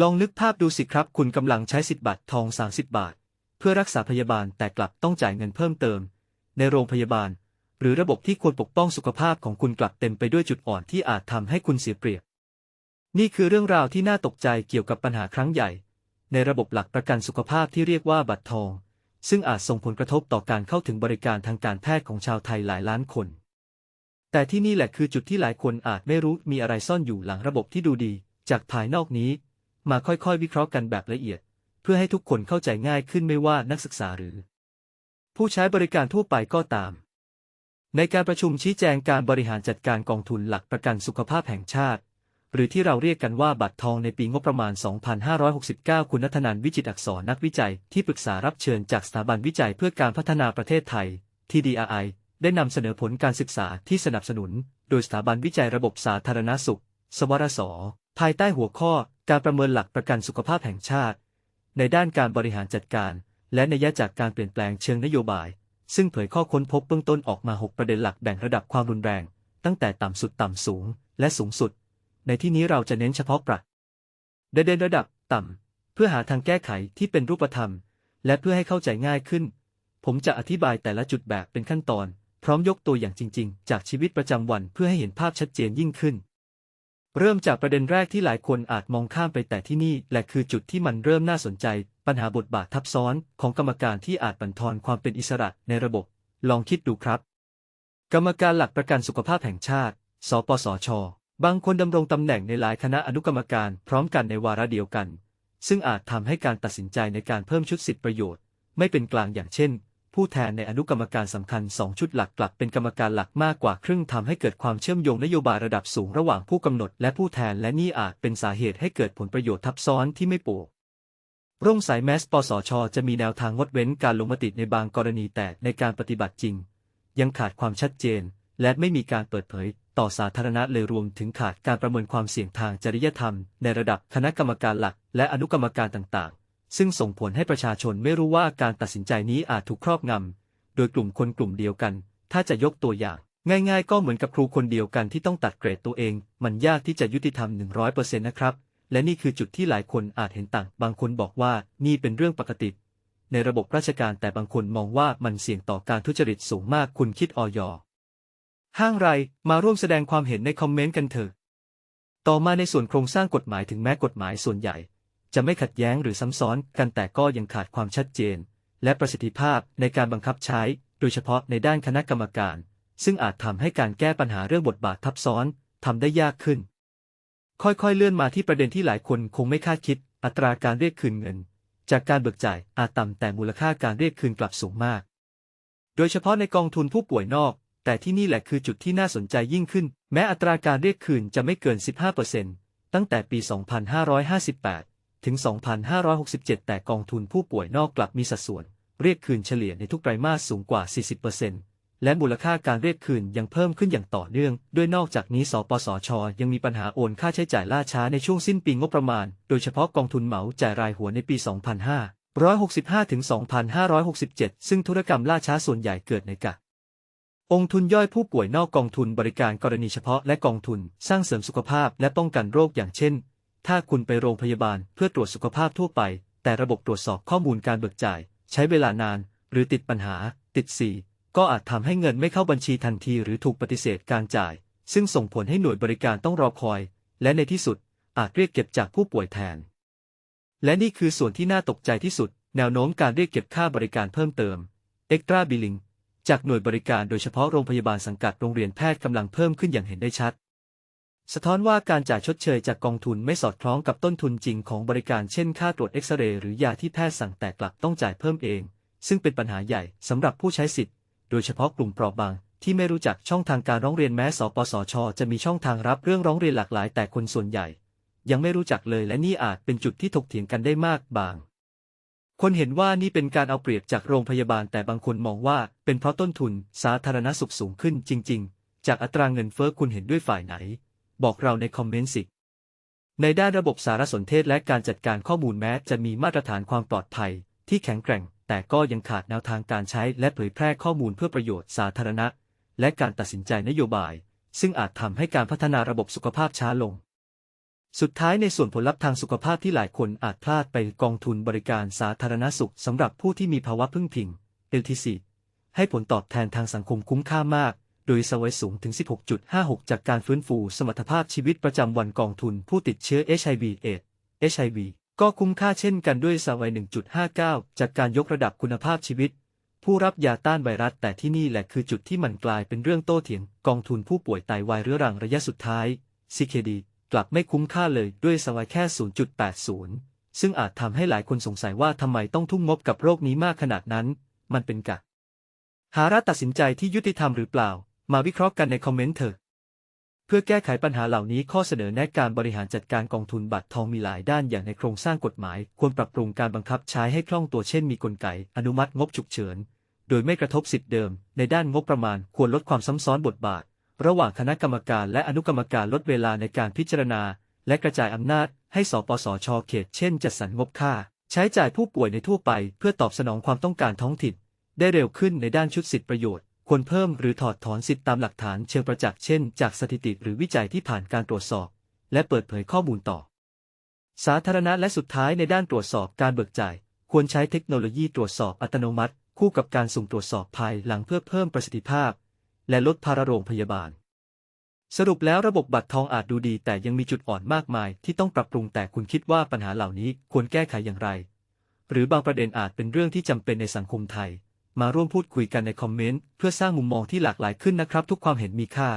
ลองนึกภาพดูสิครับ คุณกำลังใช้สิทธิบัตรทอง 30 บาท เพื่อรักษาพยาบาลแต่กลับต้องจ่ายเงินเพิ่มเติม ในโรงพยาบาล หรือระบบที่ควรปกป้องสุขภาพของคุณกลับเต็มไปด้วยจุดอ่อนที่อาจทำให้คุณเสียเปรียบ นี่คือเรื่องราวที่น่าตกใจเกี่ยวกับปัญหาครั้งใหญ่ ในระบบหลักประกันสุขภาพที่เรียกว่าบัตรทอง ซึ่งอาจส่งผลกระทบต่อการเข้าถึงบริการทางการแพทย์ของชาวไทยหลายล้านคน แต่ที่นี่แหละคือจุดที่หลายคนอาจไม่รู้มีอะไรซ่อนอยู่หลังระบบที่ดูดี จากภายนอกนี้ มาค่อยๆ วิเคราะห์กันแบบละเอียด เพื่อให้ทุกคนเข้าใจง่ายขึ้นไม่ว่านักศึกษาหรือ ผู้ใช้บริการทั่วไปก็ตาม ในการประชุมชี้แจงการบริหารจัดการกองทุนหลักประกันสุขภาพแห่งชาติ หรือที่เราเรียกกันว่าบัตรทองในปีงบประมาณ 2569 คุณนัทนันวิจิตอักษรนักวิจัยที่ปรึกษารับเชิญจากสถาบันวิจัยเพื่อการพัฒนาประเทศไทย TDRI ได้นำเสนอผลการศึกษาที่สนับสนุน โดยสถาบันวิจัยระบบสาธารณสุข สวรส ภายใต้หัวข้อการประเมินหลักประกันสุขภาพแห่งชาติ ในด้านการบริหารจัดการ และในยยะจากการเปลี่ยนแปลงเชิงนโยบาย ซึ่งเผยข้อค้นพบเบื้องต้นออกมา 6 ประเด็นหลักแบ่งระดับความรุนแรง ตั้งแต่ต่ำสุดต่ำสูง และสูงสุด ในที่นี้เราจะเน้นเฉพาะประเด็นระดับต่ำ เพื่อหาทางแก้ไขที่เป็นรูปธรรม และเพื่อให้เข้าใจง่ายขึ้น ผมจะอธิบายแต่ละจุดแบบเป็นขั้นตอน พร้อมยกตัวอย่างจริง ๆ จากชีวิตประจำวันเพื่อให้เห็นภาพชัดเจนยิ่งขึ้น เริ่มจากประเด็นแรกที่หลายคนอาจมองข้ามไปแต่ที่นี่และคือจุดที่มันเริ่มน่าสนใจ ปัญหาบทบาททับซ้อนของกรรมการที่อาจบั่นทอนความเป็นอิสระในระบบ ลองคิดดูครับ กรรมการหลักประกันสุขภาพแห่งชาติ สปสช บางคนดำรงตำแหน่งในหลายคณะอนุกรรมการพร้อมกันในวาระเดียวกัน ซึ่งอาจทำให้การตัดสินใจในการเพิ่มชุดสิทธิประโยชน์ ไม่เป็นกลางอย่างเช่น ผู้แทนในอนุกรรมการสำคัญ 2 ชุดหลักกลับเป็นกรรมการหลักมากกว่าครึ่งทำให้เกิดความเชื่อมโยงนโยบายระดับสูงระหว่างผู้กำหนดและผู้แทนและนี่อาจเป็นสาเหตุให้เกิดผลประโยชน์ทับซ้อนที่ไม่โปร่งร่งสายแมสปสช จะมีแนวทางงดเว้นการลงมติในบางกรณีแต่ในการปฏิบัติจริง ยังขาดความชัดเจน และไม่มีการเปิดเผย ต่อสาธารณะเลยรวมถึงขาดการประเมินความเสี่ยงทางจริยธรรม ในระดับคณะกรรมการหลัก และอนุกรรมการต่าง ซึ่งส่งผลให้ประชาชนไม่รู้ว่าการตัดสินใจนี้อาจถูกครอบงำ โดยกลุ่มคนกลุ่มเดียวกัน ถ้าจะยกตัวอย่าง ง่ายๆ ก็เหมือนกับครูคนเดียวกันที่ต้องตัดเกรดตัวเอง มันยากที่จะยุติธรรม 100%นะครับ และนี่คือจุดที่หลายคนอาจเห็นต่าง บางคนบอกว่านี่เป็นเรื่องปกติ ในระบบราชการแต่บางคนมองว่ามันเสี่ยงต่อการทุจริตสูงมาก คุณคิดออยห้างไรมาร่วมแสดงความเห็นในคอมเมนต์กันเถอะ ต่อมาในส่วนโครงสร้างกฎหมายถึงแม้กฎหมายส่วนใหญ่ จะไม่ขัดแย้งหรือซ้ำซ้อนกันแต่ก็ยังขาดความชัดเจน และประสิทธิภาพในการบังคับใช้ โดยเฉพาะในด้านคณะกรรมการ ซึ่งอาจทำให้การแก้ปัญหาเรื่องบทบาททับซ้อนทำได้ยากขึ้น ค่อยๆ เลื่อนมาที่ประเด็นที่หลายคนคงไม่คาดคิด อัตราการเรียกคืนเงิน จากการเบิกจ่ายอาจต่ำแต่มูลค่าการเรียกคืนกลับสูงมาก โดยเฉพาะในกองทุนผู้ป่วยนอก แต่ที่นี่แหละคือจุดที่น่าสนใจยิ่งขึ้น แม้อัตราการเรียกคืนจะไม่เกิน 15%ตั้งแต่ปี 2558 ถึง 2567 แต่กองทุนผู้ป่วยนอกกลับมีสัดส่วน เรียกคืนเฉลี่ยในทุกไตรมาสสูงกว่า 40%และมูลค่าการเรียกคืนยังเพิ่มขึ้นอย่างต่อเนื่อง ด้วยนอกจากนี้ สปสช ยังมีปัญหาโอนค่าใช้จ่ายล่าช้าในช่วงสิ้นปีงบประมาณ โดยเฉพาะกองทุนเหมาจ่ายรายหัวในปี 2565 ถึง 2567 ซึ่งธุรกรรมล่าช้าส่วนใหญ่เกิดในกะองทุนย่อยผู้ป่วยนอกกองทุนบริการกรณีเฉพาะและกองทุน สร้างเสริมสุขภาพและป้องกันโรคอย่างเช่น ถ้าคุณไปโรงพยาบาลเพื่อตรวจสุขภาพทั่วไป แต่ระบบตรวจสอบข้อมูลการเบิกจ่าย ใช้เวลานาน หรือติดปัญหา ติดสีก็อาจทำให้เงินไม่เข้าบัญชีทันทีหรือถูกปฏิเสธการจ่าย ซึ่งส่งผลให้หน่วยบริการต้องรอคอย และในที่สุดอาจเรียกเก็บจากผู้ป่วยแทน และนี่คือส่วนที่น่าตกใจที่สุด แนวโน้มการเรียกเก็บค่าบริการเพิ่มเติม extra billing จากหน่วยบริการโดยเฉพาะโรงพยาบาลสังกัดโรงเรียนแพทย์กำลังเพิ่มขึ้นอย่างเห็นได้ชัด สะท้อนว่าการจ่ายชดเชยจากกองทุนไม่สอดคล้องกับต้นทุนจริงของบริการเช่นค่าตรวจเอ็กซเรย์หรือยาที่แพทย์สั่งแต่กลับต้องจ่ายเพิ่มเอง ซึ่งเป็นปัญหาใหญ่สำหรับผู้ใช้สิทธิ์ โดยเฉพาะกลุ่มเปราะบาง ที่ไม่รู้จักช่องทางการร้องเรียนแม้สปสช จะมีช่องทางรับเรื่องร้องเรียนหลากหลายแต่คนส่วนใหญ่ ยังไม่รู้จักเลยและนี่อาจเป็นจุดที่ถกเถียงกันได้มากบาง คนเห็นว่านี่เป็นการเอาเปรียบจากโรงพยาบาลแต่บางคนมองว่าเป็นเพราะต้นทุนสาธารณสุขสูงขึ้นจริง ๆ จากอัตราเงินเฟ้อคุณเห็นด้วยฝ่ายไหน บอกเราในคอมเมนต์สิ ในด้านระบบสารสนเทศและการจัดการข้อมูลแม้จะมีมาตรฐานความปลอดภัย ที่แข็งแกร่ง แต่ก็ยังขาดแนวทางการใช้และเผยแพร่ข้อมูลเพื่อประโยชน์สาธารณะ และการตัดสินใจนโยบาย ซึ่งอาจทำให้การพัฒนาระบบสุขภาพช้าลง สุดท้ายในส่วนผลลัพธ์ทางสุขภาพที่หลายคนอาจพลาดไปกองทุนบริการสาธารณสุขสำหรับผู้ที่มีภาวะพึ่งพิง LTC ให้ผลตอบแทนทางสังคมคุ้มค่ามาก โดยสวยสูงถึง 16.56 จากการฟื้นฟูสมรรถภาพชีวิตประจำวันกองทุนผู้ติดเชื้อ HIV AIDS HIV ก็คุ้มค่าเช่นกันด้วยสวัย1.59 จากการยกระดับคุณภาพชีวิต ผู้รับยาต้านไวรัสแต่ที่นี่แหละคือจุดที่มันกลายเป็นเรื่องโต้เถียง กองทุนผู้ป่วยไตวายเรื้อรังระยะสุดท้าย CKD กลับไม่คุ้มค่าเลยด้วยสวัยแค่ 0.80 ซึ่งอาจทำให้หลายคนสงสัยว่าทำไมต้องทุ่มงบกับโรคนี้มากขนาดนั้น มันเป็นกะหารัฐตัดสินใจที่ยุติธรรมหรือเปล่า มาวิเคราะห์กันในคอมเมนต์เถอะ เพื่อแก้ไขปัญหาเหล่านี้ข้อเสนอแนะการบริหารจัดการกองทุนบัตรทองมีหลายด้านอย่างในโครงสร้างกฎหมาย ควรปรับปรุงการบังคับใช้ให้คล่องตัวเช่นมีกลไก อนุมัติงบฉุกเฉิน โดยไม่กระทบสิทธิเดิม ในด้านงบประมาณควรลดความซ้ำซ้อนบทบาท ระหว่างคณะกรรมการและอนุกรรมการลดเวลาในการพิจารณา และกระจายอำนาจ ให้สปสชเขต เช่น จัดสรรงบค่า ใช้จ่ายผู้ป่วยในทั่วไป เพื่อตอบสนองความต้องการท้องถิ่นได้เร็วขึ้นในด้านชุดสิทธิประโยชน์ ควรเพิ่มหรือถอดถอนสิทธิตามหลักฐานเชิงประจักษ์เช่น จากสถิติหรือวิจัยที่ผ่านการตรวจสอบ และเปิดเผยข้อมูลต่อ สาธารณะและสุดท้ายในด้านตรวจสอบการเบิกจ่าย ควรใช้เทคโนโลยีตรวจสอบอัตโนมัติ คู่กับการสุ่มตรวจสอบภายหลังเพื่อเพิ่มประสิทธิภาพ และลดภาระโรงพยาบาล สรุปแล้วระบบบัตรทองอาจดูดี แต่ยังมีจุดอ่อนมากมาย ที่ต้องปรับปรุงแต่คุณคิดว่าปัญหาเหล่านี้ควรแก้ไขอย่างไร หรือบางประเด็นอาจเป็นเรื่องที่จำเป็นในสังคมไทย มาร่วมพูดคุยกันในคอมเมนต์เพื่อสร้างมุมมองที่หลากหลายขึ้นนะครับ ทุกความเห็นมีค่า